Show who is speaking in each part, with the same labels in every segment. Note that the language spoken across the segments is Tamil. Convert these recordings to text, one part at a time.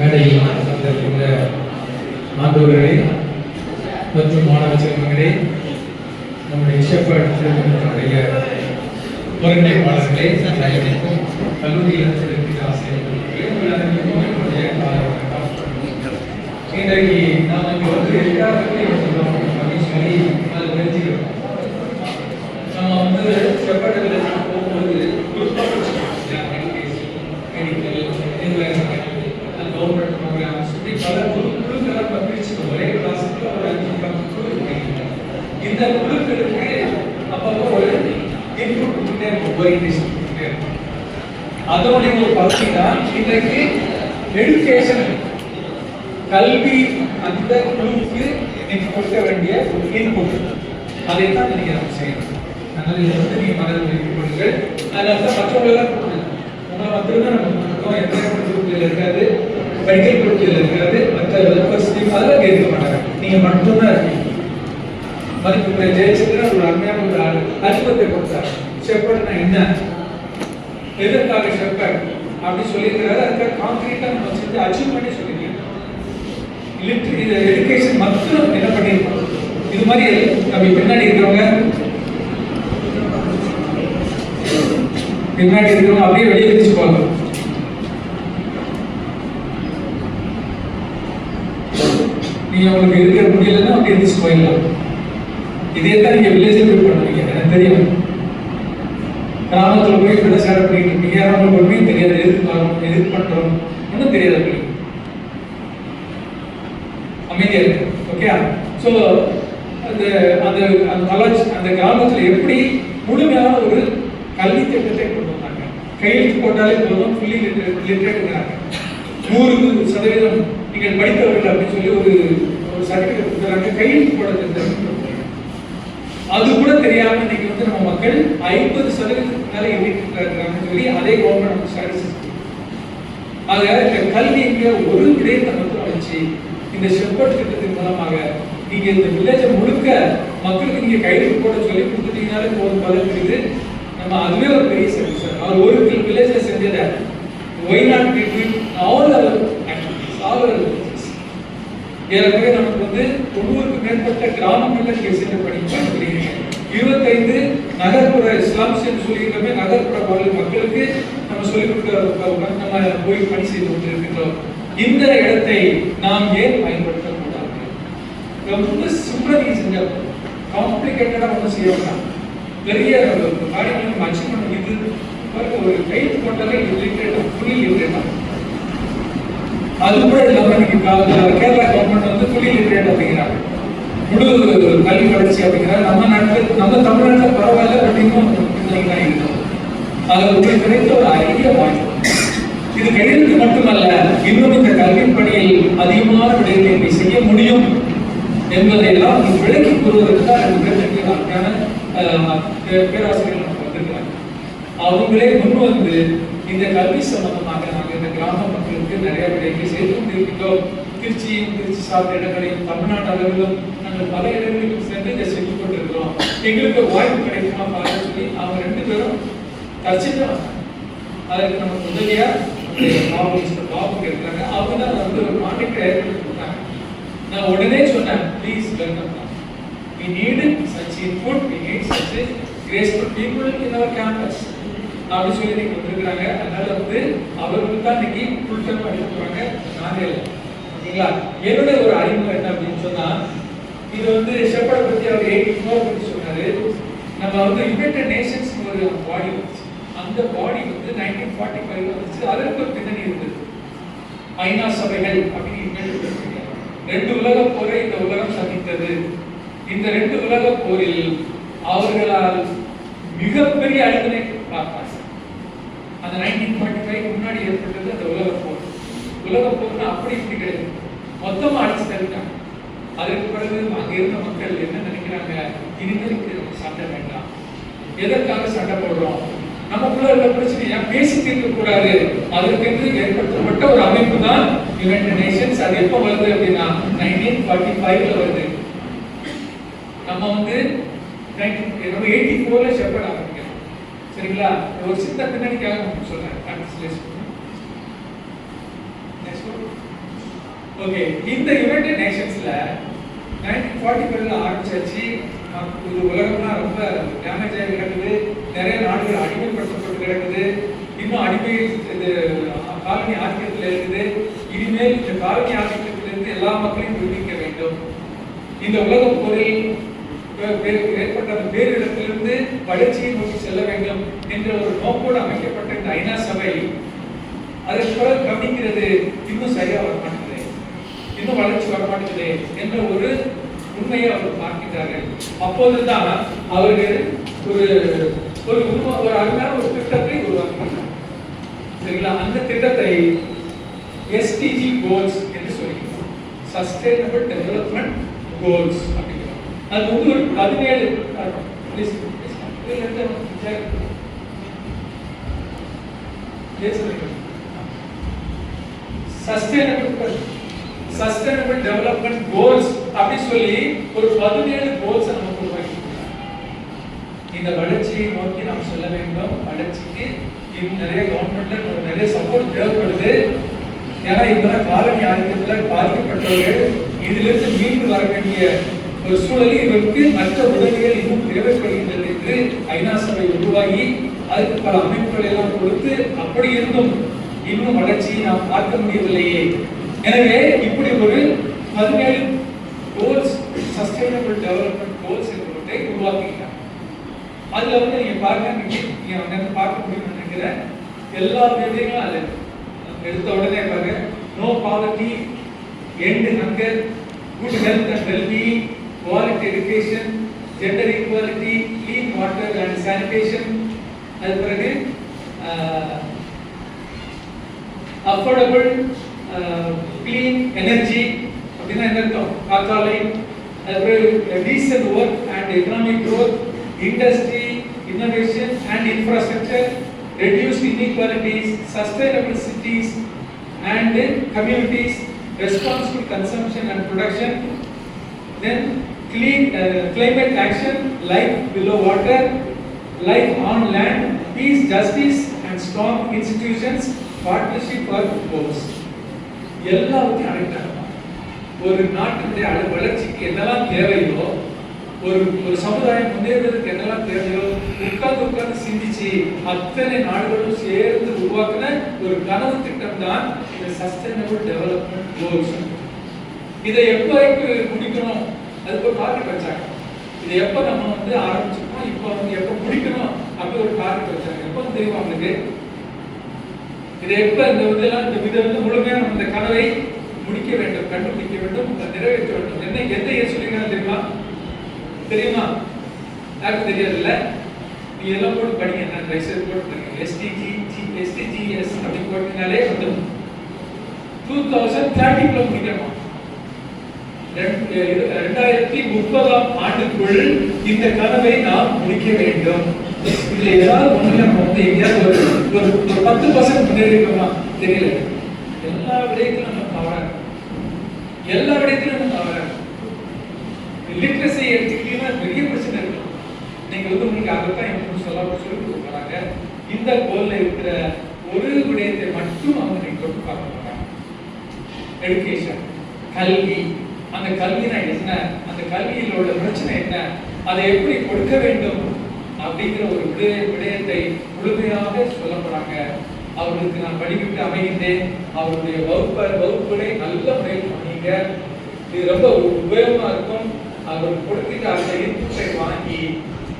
Speaker 1: மேடையில் வந்திருக்கின்ற ஆண்டவர்களே மற்றும் மாணவ செல்வங்களே நம்முடைய ஷெப்பர்ட் திருமணத்தினுடைய ஒருங்கிணைப்பாளர்களே அனைவருக்கும் கல்லூரியில் இருக்கிற ஆசிரியர்களுக்கு என்னுடைய இன்றைக்கு நாம் இங்கே வந்து எல்லாருக்குமே வந்திருக்கோம் அப்படின்னு சொல்லி அதை தெரிஞ்சுக்கிறோம் நம்ம வந்து ஷெப்பர்ட் வில்லேஜ் போகும்போது குரூப்பாக மெடிக்கல் என்வரன்மெண்டல் கவர்மெண்ட் ப்ரோக்ராம்ஸ் இப்படி பல குழு குழுக்களாக நம்ம பிரிச்சுக்கோம் ஒரே கிளாஸுக்கு ஒரு அஞ்சு பத்து குழு இருக்கு. இந்த குழுக்களுக்கு அப்பப்போ ஒரு இன்புட் கொடுத்துட்டே இருக்கும் ஓரியன்டேஷன் கொடுத்துட்டே இருக்கும். அதனுடைய ஒரு பகுதி தான் இன்றைக்கு எடுக்கேஷன் கல்வி அந்த குழுவுக்கு நீங்க கொடுக்க வேண்டிய ஒரு இன்புட் அதை தான் நீங்க நம்ம செய்யணும். அதனால இதை வந்து நீங்க மனதில் வைத்துக் கொள்ளுங்கள். அதனால தான் மற்றவங்களெல்லாம் உங்களை மட்டும்தான் நம்ம கொடுக்கோம் எத்தனை குழுக்கள் இருக்காது. மெடிக்கல் குழுக்கள் இருக்காது. மற்ற வெல்ஃபேர் ஸ்கீம் அதெல்லாம் கேட்க மாட்டாங்க. நீங்க மட்டும்தான் இருக்கீங்க. மதிப்புக்குரிய ஜெயச்சந்திரன் ஒரு அருமையான ஒரு ஆள். அறிமுகத்தை கொடுத்தார். ஷெப்பர்ட்னா என்ன? எதற்காக ஷெப்பர்ட் அப்படி சொல்லியிருக்கிறாரு. அதுக்காக கான்கிரீட்டாக நம்ம செஞ்சு அச்சீவ் பண்ணி சொல்லியிருக்கேன் லிட் இது எஜுகேஷன் மட்டும் என்ன பண்ணியிருக்கோம்? இது மாதிரி நம்ம பின்னாடி இருக்கிறவங்க பின்னாடி இருக்கிறவங்க அப்படியே வெளியே வச்சு போகலாம். நீங்க உங்களுக்கு இருக்க முடியலன்னா அப்படியே எந்திரிச்சு போயிடலாம். இதே தான் நீங்க வில்லேஜில் போய் பண்ணுவீங்க. எனக்கு தெரியும். கிராமத்துல போய் பிரச்சாரம் பண்ணிட்டு இருக்கீங்க. யாரும் ஒன்றும் தெரியாது. எதுக்கு வரோம், எதுக்கு பண்றோம். ஒன்றும் தெரியாது அப்படி அமைதியாக இருக்கு ஓகே ஸோ அந்த அந்த அந்த கலாச்சார அந்த கிராமத்துல எப்படி முழுமையான ஒரு கல்வி திட்டத்தை கொண்டு வந்தாங்க? கையெழுத்து போட்டாலே போதும் ஃபுல்லி லிட்ரேட்டுங்கிறாங்க நூறு சதவீதம். நீங்கள் படித்தவர்கள் அப்படின்னு சொல்லி ஒரு ஒரு சர்டிஃபிகேட் கொடுக்குறாங்க கையெழுத்து போட திட்டம் அது கூட தெரியாம இன்னைக்கு வந்து நம்ம மக்கள் ஐம்பது சதவீதத்துக்கு மேல எண்ணிட்டு சொல்லி அதே கவர்மெண்ட் சர்வீசஸ் ஆக இந்த கல்விங்கிற ஒரு விடயத்தை மட்டும் வச்சு இந்த செப்பட் திட்டத்தின் மூலமாக நீங்க இந்த வில்லேஜை முழுக்க மக்களுக்கு நீங்க கைது போட சொல்லி கொடுத்துட்டீங்கனாலே போதும் பதில் நம்ம அதுவே ஒரு பெரிய சர்வீஸ் அவர் ஒரு வில்லேஜ்ல செஞ்சதை why not between all our activities all our ஏற்கனவே நமக்கு வந்து தொண்ணூறுக்கு மேற்பட்ட கிராமங்களில் நீங்க சென்ற பணி இருபத்தைந்து நகர்ப்புற இஸ்லாம்ஸ் என்று சொல்லிக்கிறோமே நகர்ப்புற மக்களுக்கு நம்ம சொல்லிக் கொடுக்க நம்ம போய் பணி செய்து கொண்டிருக்கின்றோம். இந்த இடத்தை நாம் ஏன் பயன்படுத்தக்கூடாது ரொம்ப சிம்பிளா நீங்க செஞ்சா காம்ப்ளிகேட்டடா ஒன்றும் செய்ய வேண்டாம். பெரிய காரியங்களை நம்ம அச்சீவ் பண்ண இது பாருங்க, ஒரு கைது போட்டாலே இது லிட்டரேட்டர் ஃபுல்லி அது கூட இல்லாம இன்னைக்கு கேரளா கவர்மெண்ட் வந்து அப்படிங்கிறாங்க முழு கல்வி வளர்ச்சி அப்படிங்கிற. நம்ம நாட்டில் நம்ம தமிழ்நாட்டில் பரவாயில்ல பட் இன்னும் தான் இருக்கும் அதை உங்களுக்கு கிடைத்த ஒரு ஐடியா வாய்ப்பு இது கையெழுத்து மட்டுமல்ல இன்னும் இந்த கல்வி பணியில் அதிகமான விடயங்களை செய்ய முடியும் என்பதையெல்லாம் நீ விளக்கி கூறுவதற்கு தான் பேராசிரியர்கள் வந்திருக்கிறாங்க. அவங்களே முன் வந்து இந்த கல்வி சம்பந்தமாக நாங்கள் இந்த கிராம மக்களுக்கு நிறைய விடயங்களை செய்து இருக்கிறோம் திருச்சியும் திருச்சி சார்ந்த இடங்களையும் தமிழ்நாடு அளவிலும் நாங்கள் பல இடங்களுக்கும் சென்று இதை செஞ்சு கொண்டிருக்கிறோம். எங்களுக்கு வாய்ப்பு கிடைக்குமா பார்க்க சொல்லி அவங்க ரெண்டு பேரும் தச்சுட்டு வந்தாங்க அதுக்கு நமக்கு உதவியா பாபு மிஸ்டர் பாபு இருக்கிறாங்க அவங்க தான் வந்து ஒரு ப்ராடக்ட் நான் உடனே சொன்னேன் please welcome we need such input we need such graceful people in our campus. அப்படின்னு சொல்லி நீங்க வந்திருக்கிறாங்க அதனால வந்து அவர்களுக்கு தான் இன்னைக்கு ஃபுல் டைம் அடிக்க போறாங்க நானே இல்லை. ஓகேங்களா? என்னுடைய ஒரு அறிமுகம் என்ன அப்படின்னு சொன்னா இது வந்து ஷெப்பர்ட் பத்தி அவர் எயிட்டி ஃபோர் பத்தி சொன்னாரு. நம்ம வந்து யுனைடெட் நேஷன்ஸ் ஒரு பாடி வந்துச்சு. அந்த பாடி வந்து நைன்டீன் ஃபார்ட்டி ஃபைவ்ல வந்துச்சு. அதற்கு ஒரு பின்னணி இருந்தது. ஐநா சபைகள் அப்படின்னு ரெண்டு உலக போரை இந்த உலகம் சந்தித்தது. இந்த ரெண்டு உலக போரில் அவர்களால் மிகப்பெரிய அழிவினை அந்த நைன்டீன் ஃபார்ட்டி ஃபைவ் முன்னாடி ஏற்பட்டது அந்த உலக போர். உலக போர்னா அப்படி இப்படி கிடையாது. மொத்தமாக அடிச்சு தருட்டாங்க அதற்கு பிறகு அங்கே இருந்த மக்கள் என்ன நினைக்கிறாங்க? இனிமேல் சண்டை வேண்டாம். எதற்காக சண்டை போடுறோம்? நமக்குள்ள உள்ள பிரச்சனையா பேசி தீர்க்க கூடாது? அதற்கென்று ஏற்படுத்தப்பட்ட ஒரு அமைப்பு தான் யுனைடெட் நேஷன்ஸ் அது எப்போ வருது அப்படின்னா நைன்டீன் ஃபார்ட்டி ஃபைவ்ல வருது. நம்ம வந்து 19 நம்ம எயிட்டி ஃபோர்ல செப்படாங்க சரிங்களா? ஒரு சின்ன பின்னணிக்காக உங்களுக்கு சொல்றேன். ஓகே இந்த யுனைடெட் நேஷன்ஸ்ல நைன்டீன் ஃபார்ட்டி ஃபைவ்ல ஆரம்பிச்சாச்சு. இது உலகம்லாம் ரொம்ப டேமேஜ் ஆகி கிடக்குது. நிறைய நாடுகள் அடிமைப்படுத்தப்பட்டு கிடக்குது. இன்னும் அடிமை இது காலனி ஆதிக்கத்தில் இருக்குது. இனிமேல் இந்த காலனி ஆதிக்கத்திலிருந்து எல்லா மக்களையும் விடுவிக்க வேண்டும். இந்த உலக போரில் ஏற்பட்ட அந்த பேரிடத்திலிருந்து வளர்ச்சியை நோக்கி செல்ல வேண்டும் என்ற ஒரு நோக்கோடு அமைக்கப்பட்ட இந்த ஐநா சபை. அதற்கு பிறகு கவனிக்கிறது இன்னும் சரியா வர மாட்டேங்குது இன்னும் வளர்ச்சி வர மாட்டேங்குது என்ற ஒரு உண்மையை அவர் பார்க்கிறார்கள். அப்போதுதான் அவர்கள் ஒரு ஒரு உருவ ஒரு அருமையான ஒரு திட்டத்தை உருவாக்கினார் சரிங்களா? அந்த திட்டத்தை எஸ்டிஜி கோல்ஸ் என்று சொல்லி சஸ்டைனபிள் டெவலப்மெண்ட் கோல்ஸ் அப்படிங்கிறோம் அது வந்து ஒரு பதினேழு சஸ்டைனபிள் சஸ்டைனபிள் டெவலப்மெண்ட் கோல்ஸ் அப்படி சொல்லி ஒரு பதினேழு கோல்ஸ் நமக்கு உருவாக்கியிருக்கிறார் இந்த வளர்ச்சியை நோக்கி நாம் செல்ல வேண்டும். வளர்ச்சிக்கு நிறைய கவர்மெண்ட்ல நிறைய சப்போர்ட் தேவைப்படுது. ஏன்னா இப்பதான் காலனி ஆதிக்கத்துல பாதிக்கப்பட்டவர்கள் இதிலிருந்து மீண்டு வர வேண்டிய ஒரு சூழலில் இவருக்கு மற்ற உதவிகள் இன்னும் தேவைப்படுகின்றது என்று ஐநா சபை உருவாகி அதுக்கு பல அமைப்புகள் எல்லாம் கொடுத்து அப்படி இருந்தும் இன்னும் வளர்ச்சியை நாம் பார்க்க முடியவில்லையே. எனவே இப்படி ஒரு பதினேழு கோல்ஸ் சஸ்டைனபிள் டெவலப்மெண்ட் கோல்ஸ் என்று ஒன்றை உருவாக்குகிறார். அதுல வந்து நீங்க பாருங்க நீங்க வந்து பார்க்க முடியும்னு நினைக்கிறேன் எல்லா விடயங்களும் அது எடுத்த உடனே பாருங்க no poverty end hunger good health and wellbeing quality education gender equality clean water and sanitation அது பிறகு அஃபோர்டபுள் க்ளீன் எனர்ஜி அப்படின்னா என்ன அர்த்தம் காற்றாலை அதுக்கப்புறம் decent work and economic growth industry innovation and infrastructure reduced inequalities sustainable cities and communities responsible consumption and production then clean uh, climate action life below water life on land peace justice and strong institutions partnership for goals எல்லாத்தையும் அழைத்தாங்க ஒரு நாட்டினுடைய அழ வளர்ச்சிக்கு என்னெல்லாம் தேவையோ ஒரு ஒரு சமுதாயம் முன்னேறுவதற்கு என்னெல்லாம் தேவையோ உட்கார்ந்து உட்கார்ந்து சிந்திச்சு அத்தனை நாடுகளும் சேர்ந்து உருவாக்கின ஒரு கனவு திட்டம் தான் இந்த சஸ்டைனபிள் டெவலப்மெண்ட் கோல்ஸ் இதை எப்போ முடிக்கணும்? அதுக்கு ஒரு டார்கெட் வச்சாங்க. இது எப்போ நம்ம வந்து ஆரம்பிச்சிருக்கோம் இப்போ வந்து எப்போ முடிக்கணும் அப்படி ஒரு டார்கெட் வச்சாங்க. எப்போ தெரியும் அவனுக்கு இது எப்ப இந்த இதெல்லாம் இந்த இதை வந்து முழுமையா நம்ம இந்த கனவை முடிக்க வேண்டும் கண்டுபிடிக்க வேண்டும் அதை நிறைவேற்ற வேண்டும். என்ன எந்த இயர் சொல்லிருக்காங்க தெரியுமா? தெரியுமா? யாருக்கும் தெரியாதுல்ல? நீ எல்லாம் போட்டு படிங்க நான் ரைசர் போட்டு படிங்க. எஸ்டிஜி ஜி எஸ்டிஜிஎஸ் அப்படின்னு போட்டீங்கனாலே வந்து டூ தௌசண்ட் தேர்ட்டிக்குள்ள முடிக்கணும்? ரெண்டு- ரெண்டாயிரத்தி முப்பதாம் ஆண்டுக்குள் இந்த கனவை நாம் முடிக்க வேண்டும். இதுல ஏதாவது ஒண்ணுல நம்ம வந்து எங்கேயாவது ஒரு ஒரு பத்து பர்சன்ட் முன்னேறி இருக்கோமா? தெரியல. எல்லா விடயத்திலும் நம்ம தவறா எல்லா விடயத்திலும் நம்ம தவறா லிட்ரஸை எடுத்துக்கிட்டீங்கன்னா பெரிய பிரச்சனை இருக்கும். நீங்க வந்து உங்களுக்கு அதைத்தான் எனக்கு சொல்ல சொல்லி கொடுக்குறாங்க இந்த கோல்ல இருக்கிற ஒரு விடயத்தை மட்டும் அவங்க நீங்க பார்க்க போறாங்க. எடுக்கேஷன் கல்வி அந்த கல்வினா என்ன? அந்த கல்வியில் உள்ள பிரச்சனை என்ன? அதை எப்படி கொடுக்க வேண்டும்? அப்படிங்கிற ஒரு விடய விடயத்தை முழுமையாக சொல்ல போறாங்க அவர்களுக்கு நான் வழிவிட்டு அமைகின்றேன். அவருடைய வகுப்ப வகுப்புகளை நல்ல முறையில் பண்ணீங்க இது ரொம்ப உபயோகமா இருக்கும். அவர் கொடுத்துட்டு அந்த இன்புட்டை வாங்கி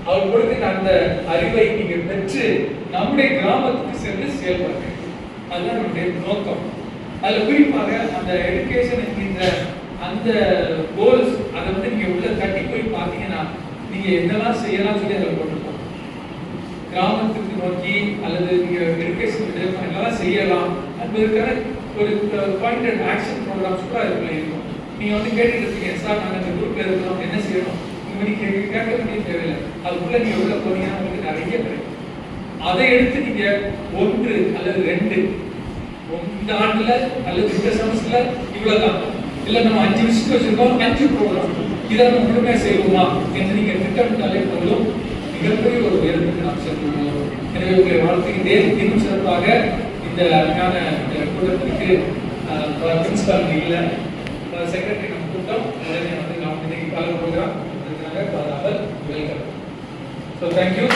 Speaker 1: அவர் கொடுத்துட்டு அந்த அறிவை நீங்க பெற்று நம்முடைய கிராமத்துக்கு சென்று செயல்படுங்க. அதுதான் நம்முடைய நோக்கம். அதுல குறிப்பாக அந்த எடுகேஷன் என்கின்ற அந்த கோல்ஸ் அதை வந்து நீங்க உள்ள தட்டி போய் பார்த்தீங்கன்னா நீங்க என்னெல்லாம் செய்யலாம் சொல்லி அதில் போட்டிருக்கோம் கிராமத்துக்கு நோக்கி அல்லது நீங்க எடுகேஷன் என்னெல்லாம் செய்யலாம் என்பதற்கான ஒரு பாயிண்டட் ஆக்ஷன் ப்ரோக்ராம்ஸ் கூட அதுக்குள்ள இருக்கும். நீங்க வந்து கேட்டுட்டு இருக்கீங்க சார் நாங்கள் இந்த குரூப்ல இருக்கிறோம் என்ன செய்யணும்? நீங்க நீங்க கேட்க கேட்க வேண்டிய தேவையில்லை. அதுக்குள்ள நீங்க உள்ள போனீங்கன்னா உங்களுக்கு நிறைய கிடைக்கும். அதை எடுத்து நீங்க ஒன்று அல்லது ரெண்டு இந்த ஆண்டுல அல்லது இந்த செமஸ்டர்ல இவ்வளவுதான். இல்லை நம்ம அஞ்சு விஷயம் வச்சிருக்கோம். அஞ்சு ப்ரோக்ராம் இதை நம்ம முழுமையாக செய்வோமா என்று நீங்கள் திட்டமிட்டாலே போதும். மிகப்பெரிய ஒரு உயர்வுக்கு நாம் செல்வோம். எனவே உங்களை வாழ்த்துகின்றேன் இன்னும் சிறப்பாக இந்த அழகான கூட்டத்திற்கு பிரின்சிபால் இல்லை செக்ரட்டரி நம்ம கூட்டம் உடனே வந்து நாம் இன்னைக்கு கலந்து ப்ரோக்ராம் அதற்காக அவர் வெல்கம் ஸோ தேங்க்யூ